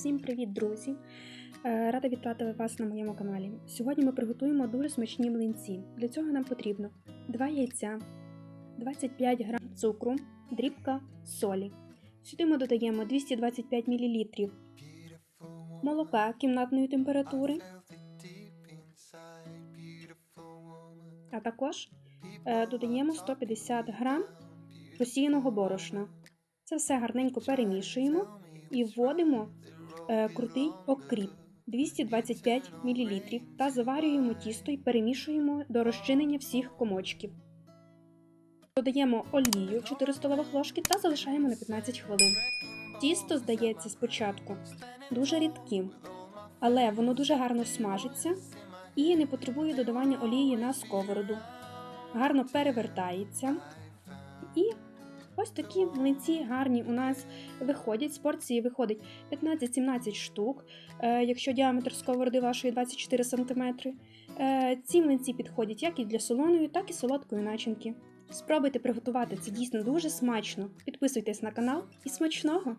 Всім привіт, друзі! Е, Рада вітати вас на моєму каналі. Сьогодні ми приготуємо дуже смачні млинці. Для цього нам потрібно 2 яйця, 25 г цукру, дрібка солі. Сюди ми додаємо 225 мл молока кімнатної температури, а також е, додаємо 150 г просіяного борошна. Це все гарненько перемішуємо і вводимо крутий окріп 225 мл та заварюємо тісто і перемішуємо до розчинення всіх комочків. Додаємо олію 4 столових ложки та залишаємо на 15 хвилин. Тісто здається спочатку дуже рідким, але воно дуже гарно смажиться і не потребує додавання олії на сковороду. Гарно перевертається Ось такі млинці гарні у нас виходять. З порції виходить 15-17 штук, е, якщо діаметр сковороди вашої 24 см. Е, ці млинці підходять як і для солоної, так і солодкої начинки. Спробуйте приготувати це дійсно дуже смачно. Підписуйтесь на канал і смачного!